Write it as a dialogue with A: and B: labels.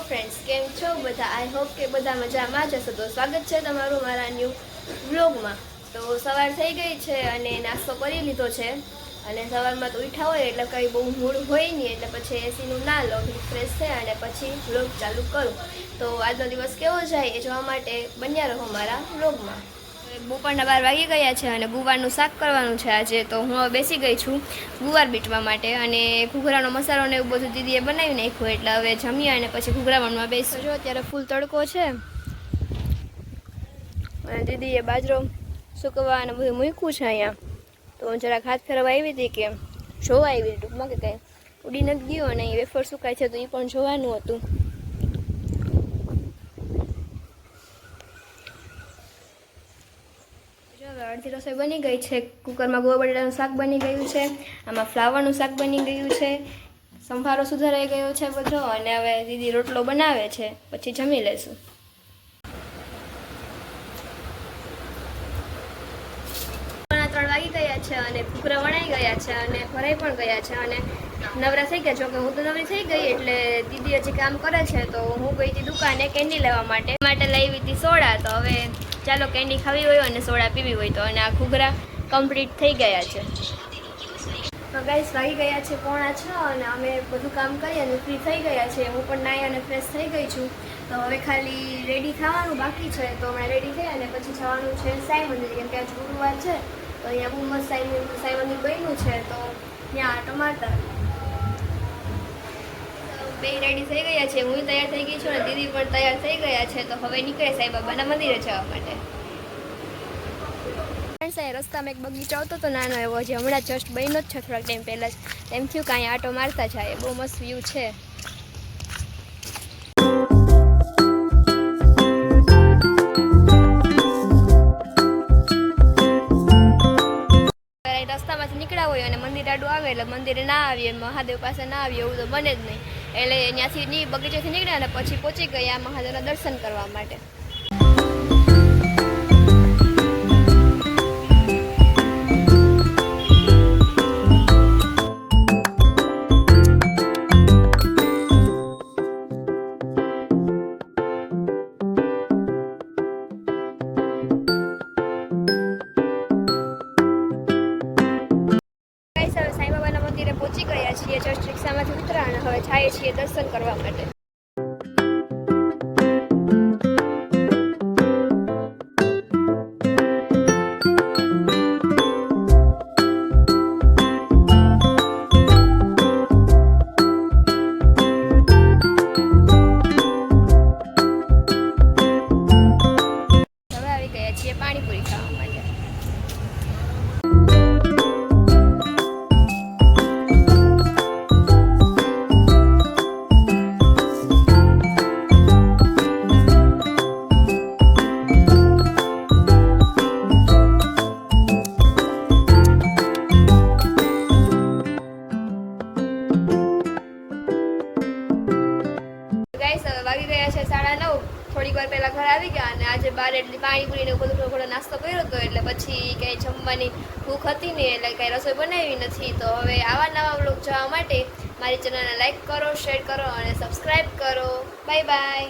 A: Friends કેમ છો બધા? આઈ હોપ કે બધા મજામાં જ હશો. તો સ્વાગત છે તમારું મારા ન્યૂ વ્લોગમાં તો સવાર થઈ ગઈ છે અને નાસ્તો કરી લીધો છે. અને સવારમાં તો ઉઠા હોય એટલે કંઈ બહુ મૂડ હોય નહીં, એટલે પછી એસીનું ના લો ફ્રેશ છે અને પછી વ્લોગ ચાલુ કરું. તો આજનો દિવસ કેવો જાય એ જોવા માટે બન્યા રહો મારા વ્લોગમાં બપોરના બાર વાગી ગયા છે અને ગુવારનું શાક કરવાનું છે આજે, તો હું હવે બેસી ગઈ છું ગુવાર બીટવા માટે. અને ઘૂઘરાનો મસાલો ને એવું બધું દીદીએ બનાવી નાખ્યું, એટલે હવે જમીએ અને પછી ઘૂઘરા વણમાં બેસું જો અત્યારે ફૂલ તડકો છે. અને દીદીએ બાજરો સુકવવા અને બધું મૂક્યું છે અહીંયા. તો હું જરાક હાથ ફેરવા આવી હતી કે જોવા આવી હતી ટૂંકમાં કે કંઈ ઉડી નથી ગયું અને અહીં વેફર સુકાય છે તો એ પણ જોવાનું હતું. હવે અડધી રસોઈ બની ગઈ છે. કુકરમાં ગોળ બટાટાનું શાક બની ગયું છે. આમાં ફ્લાવરનું શાક બની ગયું છે. સંભારો સુધારાઈ ગયો છે બધો અને હવે દીદી રોટલો બનાવે છે. પછી જમી લેશું. ત્રણ વાગી ગયા છે અને ભૂકરા વણાઈ ગયા છે અને ભરાઈ પણ ગયા છે અને નવરા થઈ ગયા જોકે હું તો નવરી થઈ ગઈ એટલે દીદી હજી કામ કરે છે તો હું ગઈ હતી દુકાને કેન્ડી લેવા માટે. માટે લાવી હતી સોડા તો હવે ચાલો કેન્ડી ખાવી હોય અને સોડા પીવી હોય તો અને આ ઘૂઘરા કમ્પ્લીટ થઈ ગયા છે. ગાઈસ વાગી ગયા છે પોણા છ અને અમે બધું કામ કરી અને ફ્રી થઈ ગયા છે. હું પણ નાઈ અને ફ્રેશ થઈ ગઈ છું. તો હવે ખાલી રેડી થવાનું બાકી છે. તો હમણાં રેડી થઈ અને પછી જવાનું છે સાઈ મંદિર કેમ કે આજ ગુરુવાર છે. તો અહીંયા બહુ મસ્ત સાઈ સાઈ મંદિર બન્યું છે. તો ત્યાં મારતા બે રેડી થઈ ગયા છે, હું તૈયાર થઈ ગઈ છું અને દીદી પણ તૈયાર થઈ ગયા છે, તો હવે નીકળે સાઈબાબાના મંદિરે જવા માટે. રસ્તામાં એક બગીચો આવતો તો નાનો એવો જે હમણાં જસ્ટ બન્યો જ છે, થોડાક ટાઈમ પહેલાં જ. એમ થયું કે અહીંયા આટો મારતા જાય બહુ મસ્ત વ્યૂ છે. રસ્તામાંથી નીકળ્યા હોય અને મંદિર આડું આવે એટલે મંદિરે ના આવીએ મહાદેવ પાસે ના આવીએ, એવું તો બને જ નહીં. એટલે ત્યાંથી બગીચાથી નીકળ્યા અને પછી પહોંચી ગયા મહાદેવના દર્શન કરવા માટે. પહોંચી ગયા છીએ જસ્ટ રિક્ષામાંથી ઉતરા અને હવે જઈએ છીએ દર્શન કરવા માટે. હવે આવી ગયા છીએ પાણીપુરી ખાવા સાડા નવ, થોડીક વાર પહેલાં ઘર આવી ગયા અને આજે બાર એટલી પાણીપુરીને એવું બધું થોડો નાસ્તો કર્યો હતો એટલે પછી કંઈ જમવાની ભૂખ હતી નહીં એટલે કંઈ રસોઈ બનાવી નથી. તો હવે આવા નવા બ્લોગ જોવા માટે મારી ચેનલને લાઈક કરો, શેર કરો અને સબસ્ક્રાઈબ કરો. Bye bye.